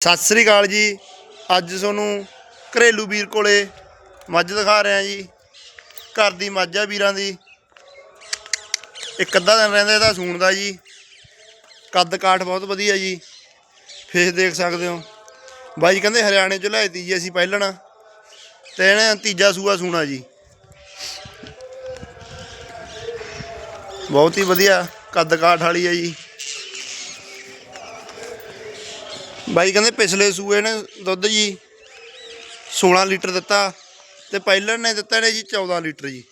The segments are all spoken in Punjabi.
ਸਤਿ ਸ੍ਰੀ ਅਕਾਲ ਜੀ। ਅੱਜ ਤੁਹਾਨੂੰ ਘਰੇਲੂ ਵੀਰ ਕੋਲੇ ਮੱਝ ਦਿਖਾ ਰਿਹਾ ਜੀ। ਘਰ ਦੀ ਮੱਝ ਆ ਵੀਰਾਂ ਦੀ। ਇੱਕ ਅੱਧਾ ਦਿਨ ਰਹਿੰਦਾ ਇਹਦਾ ਸੂਣ ਦਾ ਜੀ। ਕੱਦ ਕਾਠ ਬਹੁਤ ਵਧੀਆ ਜੀ। ਫੇਸ ਦੇਖ ਸਕਦੇ ਹੋ। ਬਾਈ ਕਹਿੰਦੇ ਹਰਿਆਣੇ ਚ ਲਿਆਈ ਤੀ ਜੀ ਅਸੀਂ ਪਹਿਲਣ। ਤੇ ਇਹਨੇ ਤੀਜਾ ਸੂਆ ਸੂਣਾ ਜੀ। ਬਹੁਤ ਹੀ ਵਧੀਆ ਕੱਦ ਕਾਠ ਵਾਲੀ ਹੈ ਜੀ। ਬਾਈ ਕਹਿੰਦੇ ਪਿਛਲੇ ਸੂਏ ਨੇ ਦੁੱਧ ਜੀ 16 ਲੀਟਰ ਦਿੱਤਾ ਤੇ ਪਹਿਲਾਂ ਨੇ ਦਿੱਤਾ ਨੇ ਜੀ 14 ਲੀਟਰ ਜੀ।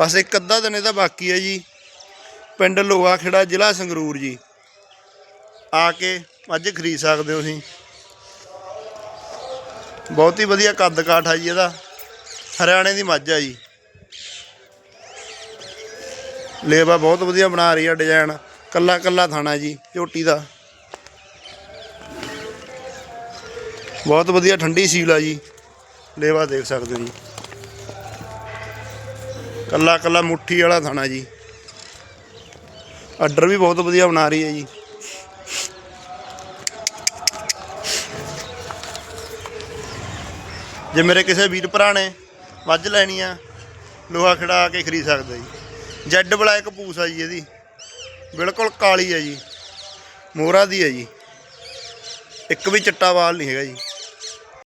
ਬਸ ਇੱਕ ਅੱਧਾ ਦਿਨ ਇਹਦਾ ਬਾਕੀ ਹੈ ਜੀ। ਪਿੰਡ ਲੋਹਾ ਖੇੜਾ ਜ਼ਿਲ੍ਹਾ ਸੰਗਰੂਰ ਜੀ। ਆ ਕੇ ਅੱਜ ਖਰੀਦ ਸਕਦੇ ਹੋ ਤੁਸੀਂ। ਬਹੁਤ ਹੀ ਵਧੀਆ ਕੱਦ ਕਾਠ ਆ ਜੀ ਇਹਦਾ। ਹਰਿਆਣੇ ਦੀ ਮੱਝ ਆ ਜੀ। ਲੇਵਾ ਬਹੁਤ ਵਧੀਆ ਬਣਾ ਰਹੀ ਆ ਡਿਜ਼ਾਈਨ ਕੱਲਾ ਕੱਲਾ ਥਾਣਾ ਜੀ, ਝੋਟੀ ਦਾ। ਬਹੁਤ ਵਧੀਆ ਠੰਡੀ ਸੀਲ ਆ ਜੀ। ਲੇਵਾ ਦੇਖ ਸਕਦੇ ਹੋ ਜੀ। ਕੱਲਾ ਕੱਲਾ ਮੁੱਠੀ ਵਾਲਾ ਥਾਣਾ ਜੀ। ਆਰਡਰ ਵੀ ਬਹੁਤ ਵਧੀਆ ਬਣਾ ਰਹੀ ਹੈ ਜੀ। ਜੇ ਮੇਰੇ ਕਿਸੇ ਵੀਰ ਭਰਾ ਨੇ ਵੱਜ ਲੈਣੀ ਆ, ਲੋਹਾ ਖੜਾ ਕੇ ਖਰੀਦ ਸਕਦਾ ਜੀ। ਜੈਡ ਬਲੈਕ ਪੂਸ ਆ ਜੀ ਇਹਦੀ। ਬਿਲਕੁਲ ਕਾਲੀ ਹੈ ਜੀ। ਮੋਹਰਾ ਦੀ ਹੈ ਜੀ। ਇੱਕ ਵੀ ਚਿੱਟਾ ਵਾਲ ਨਹੀਂ ਹੈਗਾ ਜੀ।